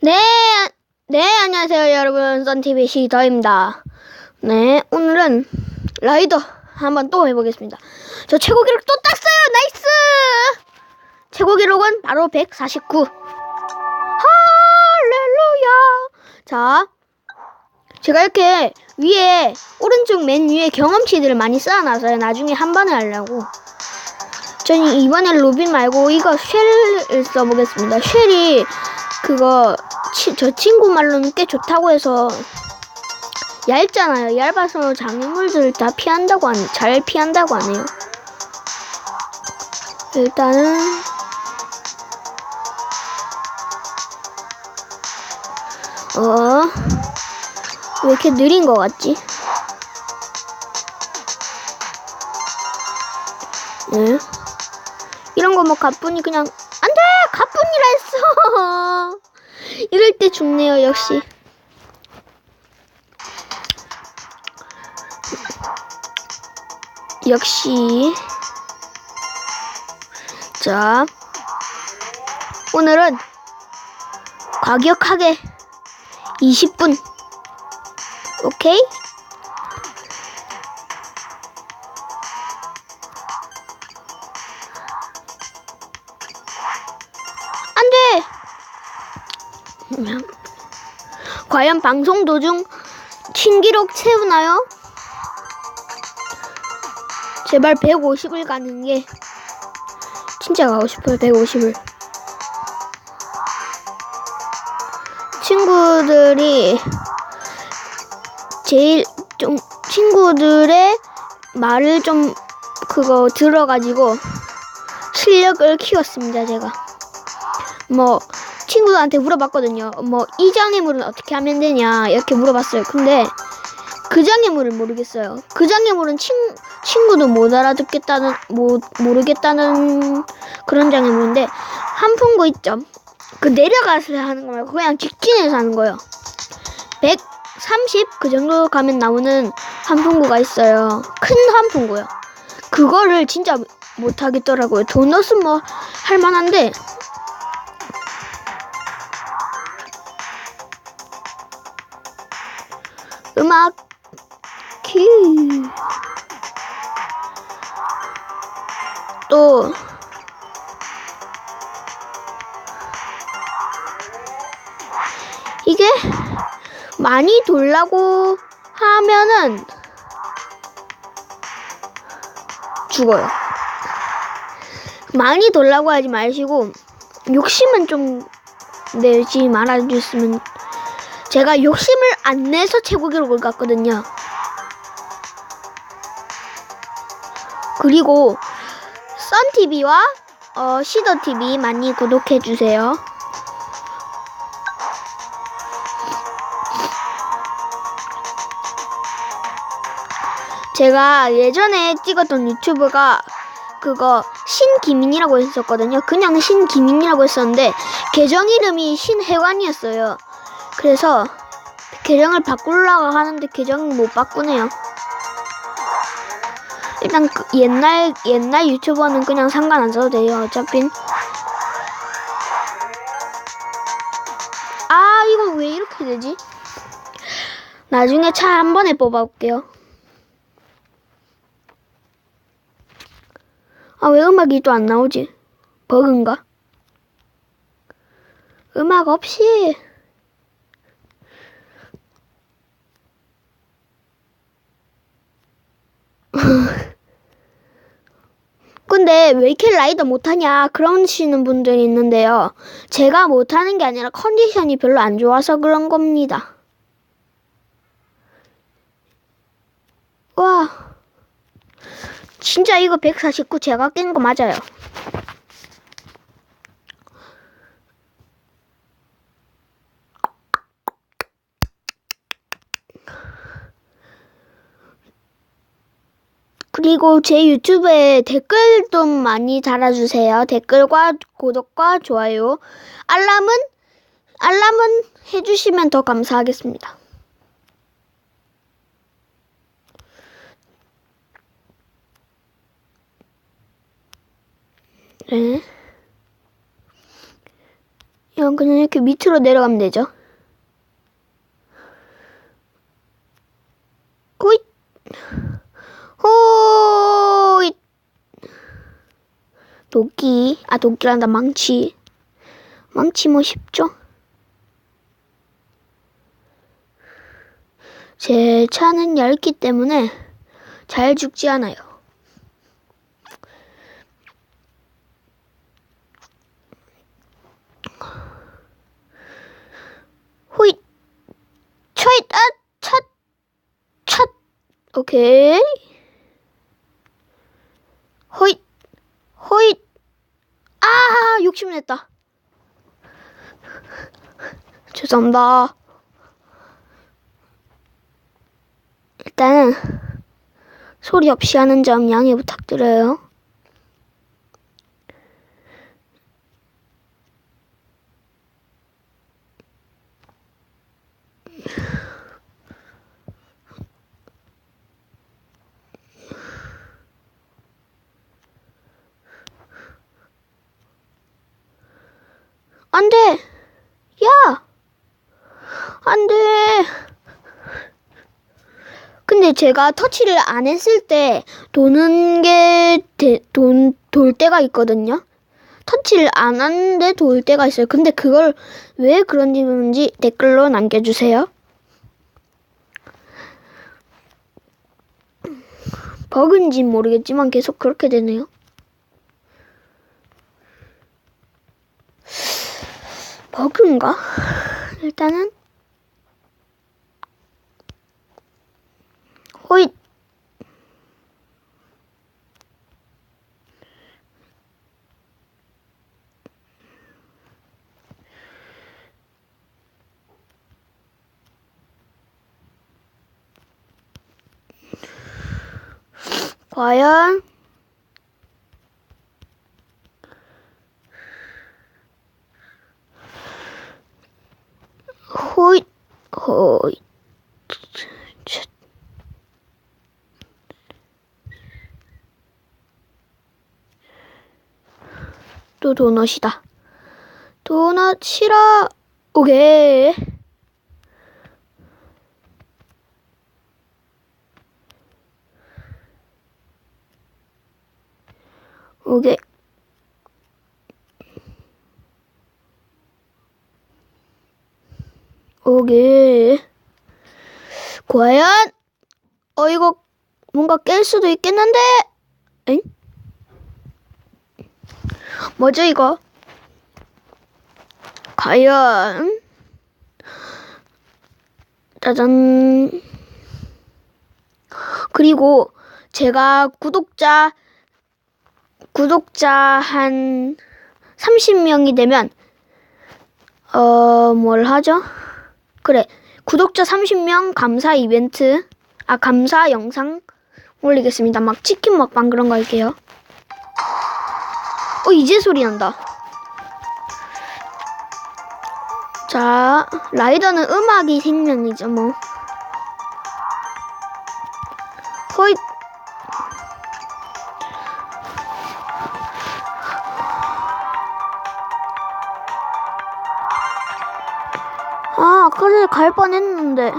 네, 네, 안녕하세요, 여러분. 썬TV 시더입니다. 네, 오늘은 라이더 한번 또 해보겠습니다. 저 최고 기록 또 땄어요! 나이스! 최고 기록은 바로 149. 할렐루야! 자, 제가 이렇게 위에, 오른쪽 맨 위에 경험치들을 많이 쌓아놨어요. 나중에 한 번에 하려고. 저는 이번에 로빈 말고 이거 쉘을 써보겠습니다. 쉘이 그거 치, 저 친구 말로는 꽤 좋다고 해서 얇잖아요. 얇아서 장애물들을 다 피한다고 안, 잘 피한다고 하네요. 일단은 어, 왜 이렇게 느린 것 같지? 네. 이런 거 뭐 가뿐히 그냥 안돼 가뿐이라 했어. 이럴 때 죽네요 역시. 역시. 자, 오늘은 과격하게 20분. 오케이? 방송 도중 신기록 채우나요? 제발 150을 가는 게 진짜 가고 싶어요, 150을. 친구들이 제일 좀 친구들의 말을 좀 그거 들어가지고 실력을 키웠습니다, 제가. 뭐 친구들한테 물어봤거든요. 뭐 이 장애물은 어떻게 하면 되냐 이렇게 물어봤어요. 근데 그 장애물을 모르겠어요. 그 장애물은 친 친구도 못 알아듣겠다는 못 모르겠다는 그런 장애물인데 한풍구 있죠. 그 내려가서 하는 거 말고 그냥 직진해서 하는 거예요. 130 그 정도 가면 나오는 한풍구가 있어요. 큰 한풍구요. 그거를 진짜 못 하겠더라고요. 도넛은 뭐 할만한데 음악 큐. 또 이게 많이 돌라고 하면은 죽어요. 많이 돌라고 하지 마시고 욕심은 좀 내지 말아주셨으면 제가 욕심을 안 내서 최고 기록을 갔거든요. 그리고 썬TV와 어, 시더TV 많이 구독해주세요. 제가 예전에 찍었던 유튜브가 그거 신기민이라고 했었거든요. 그냥 신기민이라고 했었는데 계정 이름이 신혜관이었어요. 그래서 계정을 바꾸려고 하는데 계정을 못 바꾸네요. 일단 그 옛날 옛날 유튜버는 그냥 상관 안 써도 돼요. 어차피 아 이거 왜 이렇게 되지? 나중에 차 한 번에 뽑아볼게요. 아 왜 음악이 또 안 나오지? 버그인가? 음악 없이 근데 왜 이렇게 라이더 못하냐 그러시는 분들이 있는데요. 제가 못하는 게 아니라 컨디션이 별로 안 좋아서 그런 겁니다. 와, 진짜 이거 149 제가 깬 거 맞아요. 그리고 제 유튜브에 댓글 좀 많이 달아주세요. 댓글과 구독과 좋아요. 알람은, 알람은 해주시면 더 감사하겠습니다. 네. 그냥 이렇게 밑으로 내려가면 되죠. 호잇 호잇 아 도끼란다 망치. 망치 뭐 쉽죠? 제 차는 얇기 때문에 잘 죽지 않아요. 호잇! 초잇! 아찻 찻 오케이 호잇 호잇 아 욕심냈다. 죄송합니다. 일단은 소리 없이 하는 점 양해 부탁드려요 안 돼! 야! 안 돼! 근데 제가 터치를 안 했을 때 도는 게, 데- 돈, 돌 때가 있거든요? 터치를 안 하는데 돌 때가 있어요. 근데 그걸 왜 그런지 댓글로 남겨주세요. 버그인지 모르겠지만 계속 그렇게 되네요. 버그인가? 일단은 호잇 과연 호잇 호잇 촤. 또 도넛이다 도넛 싫어 오케이 오케이 오케이. 과연? 어, 이거 뭔가 깰 수도 있겠는데? 엥? 뭐죠, 이거? 과연? 짜잔. 그리고 제가 구독자, 구독자 한 30명이 되면, 어, 뭘 하죠? 그래. 구독자 30명 감사 이벤트, 아, 감사 영상 올리겠습니다. 막 치킨 먹방 그런 거 할게요. 어, 이제 소리 난다. 자, 라이더는 음악이 생명이죠, 뭐. 호잇. 아, 아까 전에 갈 뻔했는데.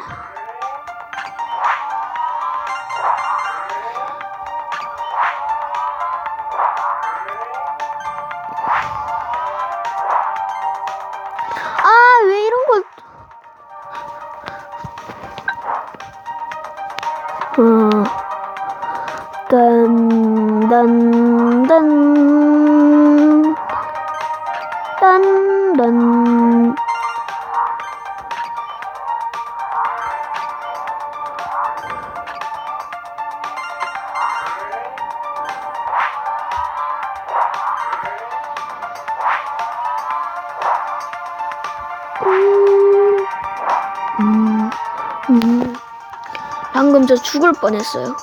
저 죽을 뻔했어요.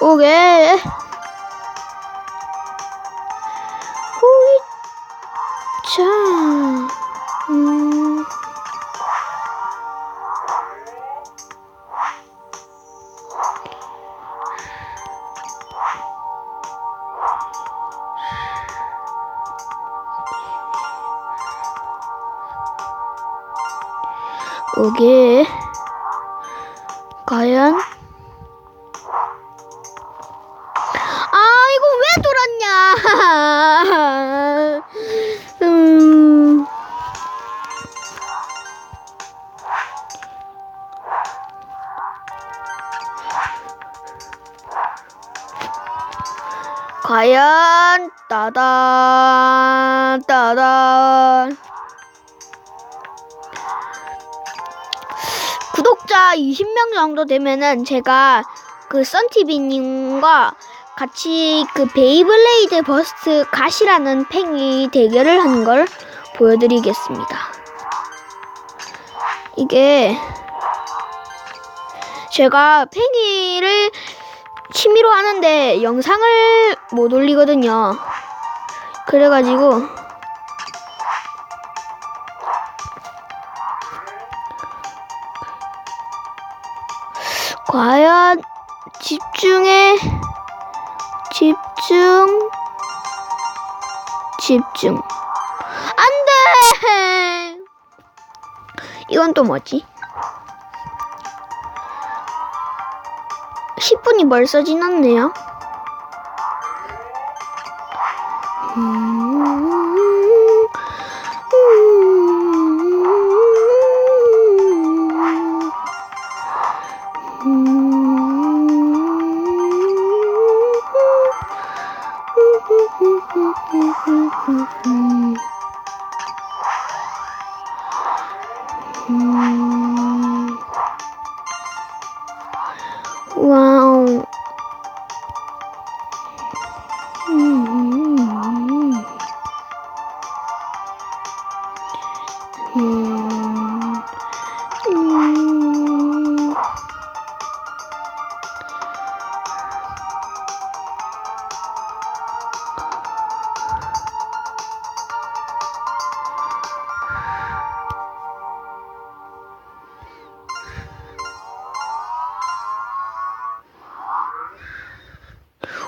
오케이. 호잇. 자. 음. 오케이. 과연? 아, 이거 왜 돌았냐? 음. 과연 따단 따단 구독자 20명 정도 되면은 제가 그 썬티비님과 같이 그 베이블레이드 버스트 가시라는 팽이 대결을 하는 걸 보여드리겠습니다. 이게 제가 팽이를 취미로 하는데 영상을 못 올리거든요. 그래가지고 과연 집중해 집중 집중 안돼 이건 또 뭐지? 10분이 벌써 지났네요.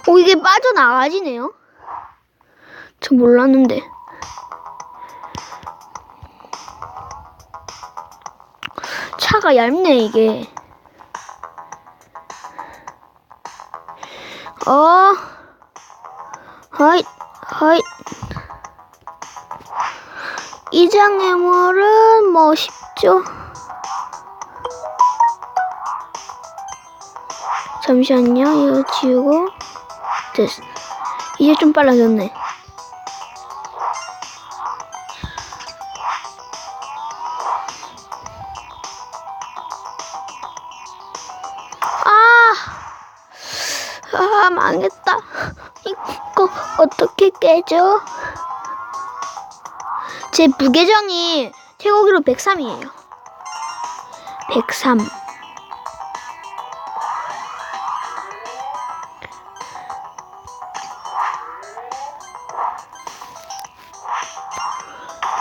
오, 이게 빠져나가지네요. 저 몰랐는데. 차가 얇네, 이게. 어, 하이, 하이. 이 장애물은 뭐 쉽죠? 잠시만요, 이거 지우고. 됐어. 이제 좀 빨라졌네. 아, 망했다. 이거 어떻게 깨져? 제 부계정이 최고기로 103이에요. 103.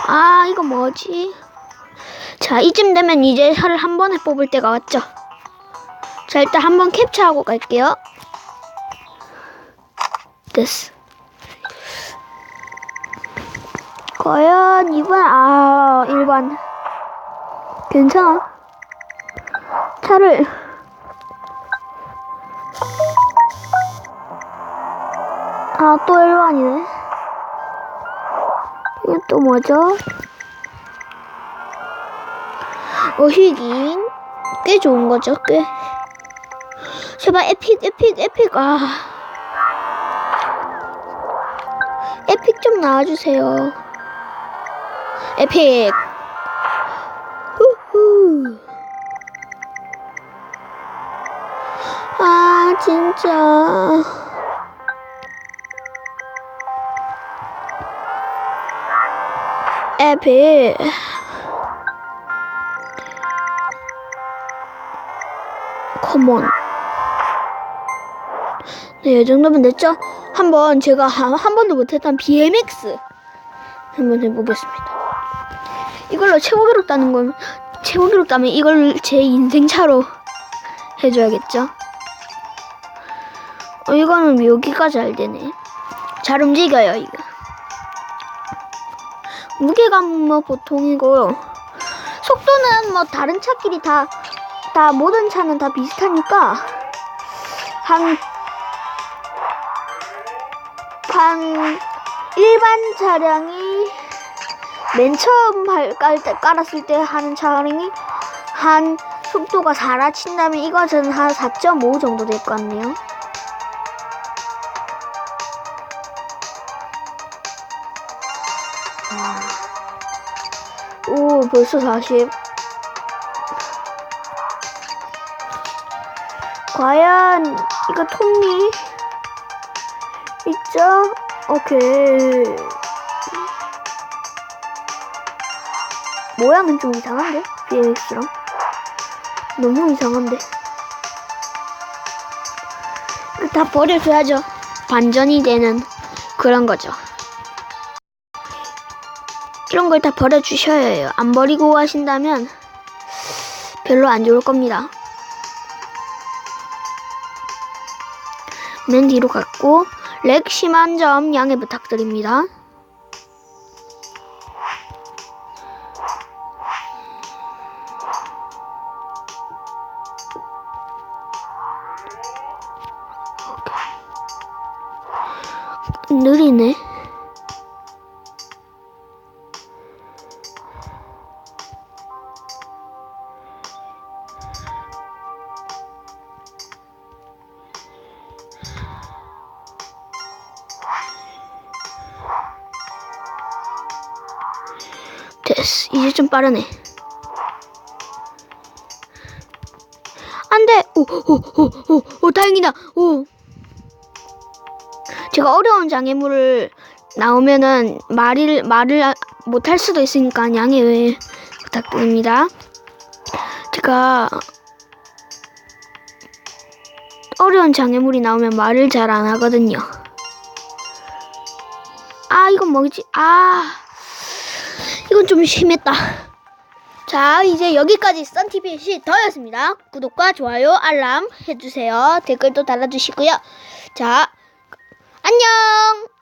아, 이거 뭐지? 자, 이쯤 되면 이제 살을 한 번에 뽑을 때가 왔죠. 자, 일단 한번 캡처하고 갈게요. 됐어. 과연 2번, 아, 1번. 괜찮아. 차를. 아, 또 1번이네. 이건 또 뭐죠? 어휘긴 꽤 좋은 거죠, 꽤. 제발 에픽, 에픽, 에픽, 아. 에픽 좀 나와주세요. 에픽. 후후. 아, 진짜. 에픽. 컴온. 네, 이 정도면 됐죠? 한번 제가 한, 한 번도 못했던 BMX 한번 해보겠습니다. 이걸로 최고 기록 따는 건 최고 기록 따면 이걸 제 인생 차로 해줘야겠죠? 어, 이거는 여기가 잘 되네. 잘 움직여요, 이거. 무게감은 뭐 보통이고 속도는 뭐 다른 차끼리 다, 다 모든 차는 다 비슷하니까 한, 한 일반 차량이 맨 처음 발- 깔 때, 깔았을 때 하는 차량이 한 속도가 4라 친다면 이것은 한 4.5 정도 될 것 같네요. 오, 벌써 40. 과연 이거 톱니 있죠? 오케이. 모양은 좀 이상한데? BMX랑 너무 이상한데. 다 버려줘야죠. 반전이 되는 그런 거죠. 이런 걸 다 버려주셔야 해요. 안 버리고 하신다면 별로 안 좋을 겁니다. 맨 뒤로 갔고 렉 심한 점 양해 부탁드립니다. 느리네. 좀 빠르네. 안 돼! 오, 오, 오, 오, 오, 다행이다. 오. 제가 어려운 장애물을 나오면은 말을, 말을 못할 수도 있으니까 양해 부탁드립니다. 제가 어려운 장애물이 나오면 말을 잘 안 하거든요. 아, 이건 뭐지? 아. 이건 좀 심했다. 자, 이제 여기까지 썬TV의 시더였습니다. 구독과 좋아요, 알람 해주세요. 댓글도 달아주시고요. 자, 안녕!